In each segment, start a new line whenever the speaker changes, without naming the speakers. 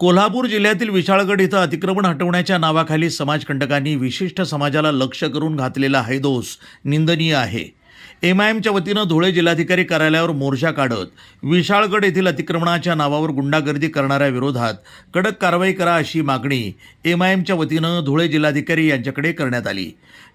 कोल्हापूर जिल्ह्यातील विशाळगड इथं अतिक्रमण हटवण्याच्या नावाखाली समाजकंटकांनी विशिष्ट समाजाला लक्ष करून घातलेला हैदोस निंदनीय आहे. एम आय एमच्या वतीनं धुळे जिल्हाधिकारी कार्यालयावर मोर्चा काढत विशाळगड येथील अतिक्रमणाच्या नावावर गुंडागर्दी करणाऱ्या विरोधात कडक कारवाई करा अशी मागणी एम आय एमच्या वतीनं धुळे जिल्हाधिकारी यांच्याकडे करण्यात आली.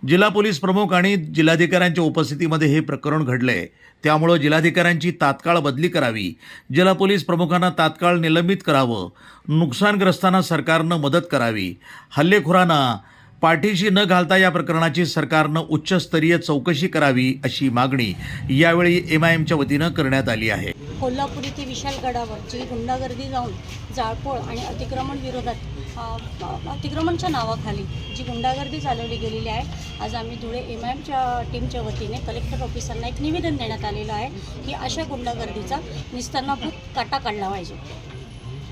जिल्हा पोलीस प्रमुख आणि जिल्हाधिकाऱ्यांच्या उपस्थितीमध्ये हे प्रकरण घडलंय. त्यामुळं जिल्हाधिकाऱ्यांची तात्काळ बदली करावी जिल्हा पोलीस प्रमुखांना तात्काळ निलंबित करावं नुकसानग्रस्तांना सरकारनं मदत करावी हल्लेखोरांना पाठीशी न घालता या प्रकरणाची सरकारनं उच्चस्तरीय चौकशी करावी अशी मागणी यावेळी एम आय एमच्या वतीनं करण्यात आली आहे.
कोल्हापूर येथे विशालगडावर जी गुंडागर्दी जाऊन जाळपोळ आणि अतिक्रमण विरोधात अतिक्रमणच्या नावाखाली जी गुंडागर्दी चालवली गेलेली आहे आज आम्ही धुळे एम आय एमच्या टीमच्या वतीने कलेक्टर ऑफिसरना एक निवेदन देण्यात आलेलं आहे की अशा गुंडागर्दीचा निस्तरणाभूत काटा काढला पाहिजे.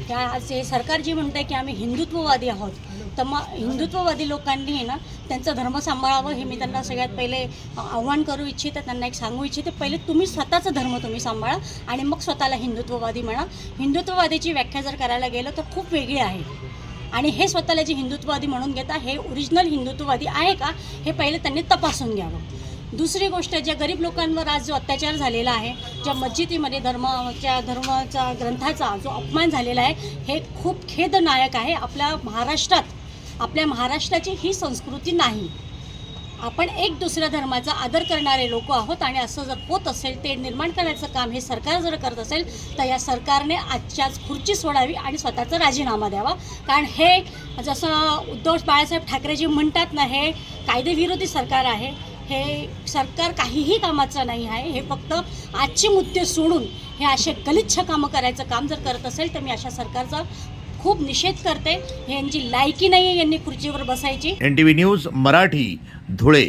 त्या आज सरकार जे म्हणतं आहे की आम्ही हिंदुत्ववादी आहोत. तर मग हिंदुत्ववादी लोकांनी ना त्यांचा धर्म सांभाळावं हे मी त्यांना सगळ्यात पहिले आव्हान करू इच्छिते त्यांना एक सांगू इच्छिते. पहिले तुम्ही स्वतःचा धर्म तुम्ही सांभाळा आणि मग स्वतःला हिंदुत्ववादी म्हणा. हिंदुत्ववादीची व्याख्या जर करायला गेलं तर खूप वेगळी आहे. आणि हे स्वतःला जे हिंदुत्ववादी म्हणून घेता हे ओरिजिनल हिंदुत्ववादी आहे का? हे पहिले त्यांनी तपासून घ्यावं. दुसरी गोष्ट ज्या गरीब लोकांवर आज जो अत्याचार झालेला आहे ज्या मस्जिदीमध्ये धर्माच्या धर्माचा ग्रंथाचा जो अपमान झालेला आहे हे खूप खेदनायक आहे. आपल्या महाराष्ट्रात आपल्या महाराष्ट्राची ही संस्कृती नाही. आपण एक दुसऱ्या धर्माचा आदर करणारे लोक आहोत आणि असं जर होत असेल ते निर्माण करण्याचं काम हे सरकार जर करत असेल तर या सरकारने आजच्याच खुर्ची सोडावी आणि स्वतःचा राजीनामा द्यावा. कारण हे जसं उद्धव बाळासाहेब ठाकरे जे म्हणतात ना हे कायदेविरोधी सरकार आहे. हे सरकार काहीही कामाचं नाही आहे. हे फक्त आजचे मुद्दे सोडून हे असे गलिच्छ कामं करायचं काम जर करत असेल तर मी अशा सरकारचा खूप निषेध करते. हे यांची लायकी नाही आहे यांनी खुर्चीवर बसायची.
N T V news Marathi Dhule.